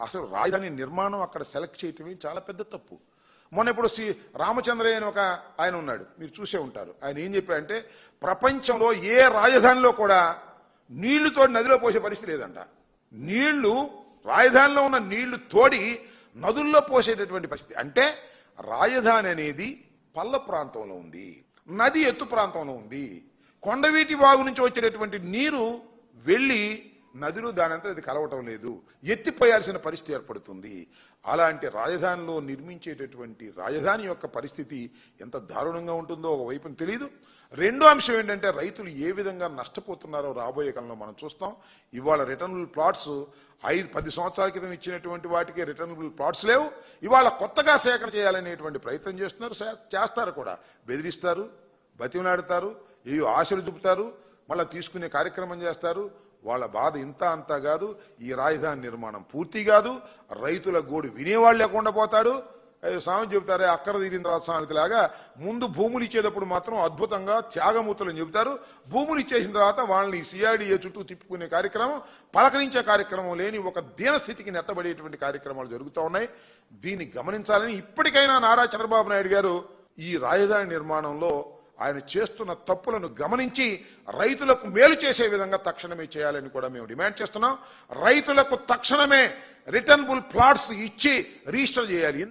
అసలు రాజధాని నిర్మాణం అక్కడ సెలెక్ట్ చేయటమే చాలా పెద్ద తప్పు. మొన్న ఇప్పుడు శ్రీ రామచంద్రయ్య అని ఒక ఆయన ఉన్నాడు. మీరు చూసే ఉంటారు. ఆయన ఏం చెప్పారంటే ప్రపంచంలో ఏ రాజధానిలో కూడా నీళ్ళుతో నదిలో పోసే పరిస్థితి లేదంట. నీళ్ళు రాజధానిలో ఉన్న నీళ్ళు తోడి నదుల్లో పోసేటటువంటి పరిస్థితి. అంటే రాజధాని అనేది పల్ల ప్రాంతంలో ఉంది నది ఎత్తు ప్రాంతంలో ఉంది. కొండవీటి వాగు నుంచి వచ్చేటటువంటి నీరు వెళ్ళి నదిలో దానంతా అది కలవటం లేదు. ఎత్తిపోయాల్సిన పరిస్థితి ఏర్పడుతుంది. అలాంటి రాజధానిలో నిర్మించేటటువంటి రాజధాని యొక్క పరిస్థితి ఎంత దారుణంగా ఉంటుందో ఒకవైపున తెలియదు రెండో అంశం ఏంటంటే రైతులు ఏ విధంగా నష్టపోతున్నారో రాబోయే కాలంలో మనం చూస్తాం. ఇవాళ రిటర్నబుల్ ప్లాట్స్ ఐదు పది సంవత్సరాల క్రితం ఇచ్చినటువంటి వాటికి రిటర్నబుల్ ప్లాట్స్ లేవు. ఇవాళ కొత్తగా సేకరణ చేయాలనేటువంటి ప్రయత్నం చేస్తున్నారు చేస్తారు కూడా. బెదిరిస్తారు బతిమలాడతారు ఏవో ఆశలు చూపుతారు మళ్ళీ తీసుకునే కార్యక్రమం చేస్తారు. వాళ్ళ బాధ ఇంత అంతా కాదు ఈ రాజధాని నిర్మాణం పూర్తి కాదు రైతుల గోడు వినేవాళ్ళు లేకుండా పోతాడు. స్వామి చెబుతారే అక్కర తీరిన తర్వాత లాగా ముందు భూములు ఇచ్చేటప్పుడు మాత్రం అద్భుతంగా త్యాగమూర్తులు అని చెబుతారు. భూములు ఇచ్చేసిన తర్వాత వాళ్ళని సిఆర్డీఏ చుట్టూ తిప్పుకునే కార్యక్రమం పలకరించే కార్యక్రమం లేని ఒక దీనస్థితికి నెట్టబడేటువంటి కార్యక్రమాలు జరుగుతూ ఉన్నాయి. దీన్ని గమనించాలని ఇప్పటికైనా నారా చంద్రబాబు నాయుడు గారు ఈ రాజధాని నిర్మాణంలో ఆయన చేస్తున్న తప్పులను గమనించి రైతులకు మేలు చేసే విధంగా తక్షణమే చేయాలని కూడా మేము డిమాండ్ చేస్తున్నాం. రైతులకు తక్షణమే రిటర్నబుల్ ప్లాట్స్ ఇచ్చి రిజిస్టర్ చేయాలి.